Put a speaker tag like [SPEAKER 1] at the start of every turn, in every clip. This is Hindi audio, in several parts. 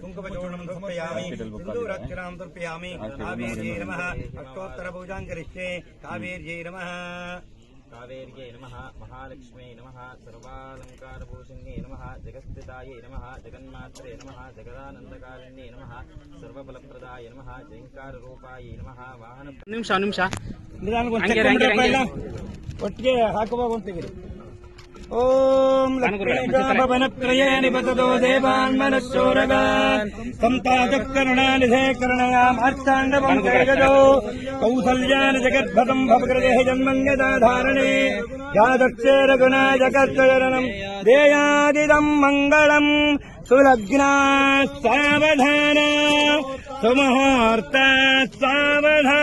[SPEAKER 1] कुङ्कुमचूर्णं समर्पयामि सिन्दूराक्षरां तर्पयामि कावेर्यै नमः अष्टोत्तरपूजां करिष्ये कावेर्यै नमः
[SPEAKER 2] कावेर्यै नमः महालक्ष्म्यै नमः सर्वालङ्कारभूषण्यै नमः जगस्थितायै नमः जगन्मात्रे नमः जगदानन्दकारिण्यै नमः सर्वबलप्रदाय नमः जयङ्काररूपायै नमः वाहन
[SPEAKER 3] ನಿಮಿಷ ನಿಮಿಷ
[SPEAKER 1] ನಿಧಾನಕ್ಕೆ ಒಂದು
[SPEAKER 3] ಹಂಗೆ
[SPEAKER 1] ಚೆಕ್
[SPEAKER 3] ಹಂಗೆ
[SPEAKER 1] ಮಾಡ್ರಪ್ಪ
[SPEAKER 3] ಹಂಗೆ.
[SPEAKER 1] ಎಲ್ಲ. ಒಟ್ಟಿಗೆ ಹಾಕುವಾಗ ಒಂತಿಗಿರಿ ಓಂ स भवनत्रये निवसतो देवान् मनश्चोरगा सन्तादः कर्णानिधे कर्णयामार्तान्द पञ्च जगतो कौसल्यान् जगद्भदम् भवकृते हि जन्म धारणे देयादिदम् मङ्गलम् सुलग्ना सावधाना। सुमहार्ता सावधान।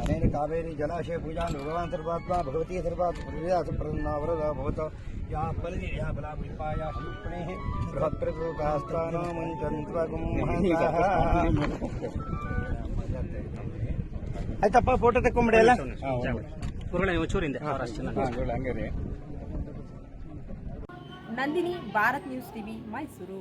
[SPEAKER 1] ಅನೇನ ಕಾವೇರಿ ಜಲಾಶಯ ಪೂಜಾ ಭಗವಾಂತರ್ಪಾತ್ಮ ಭಗವತಿ ಸರ್ಪಾತ್ಮ ಪೃಥ್ವಿದಾಸಪ್ರಸನ್ನಾವರದ ಭವತ ಯಾ ಫಲದಿ ಯಾ ಫಲಾಪುಷ್ಪಾಯ ಶುಕ್ಣೇ ಬೃಹತ್ಪ್ರಭುಕಾಸ್ತ್ರಾನೋ ಮಂಚಂತ್ವಗುಂ ಆಯ್ತಪ್ಪ ಫೋಟೋ ತಕ್ಕೊಂಬಿಡಿಯಲ್ಲ
[SPEAKER 3] ಗುರುಗಳೇ ಒಂಚೂರಿಂದ
[SPEAKER 1] ಹಂಗೆ
[SPEAKER 4] ನಂದಿನಿ ಭಾರತ್ ನ್ಯೂಸ್ ಟಿವಿ ಮೈಸೂರು.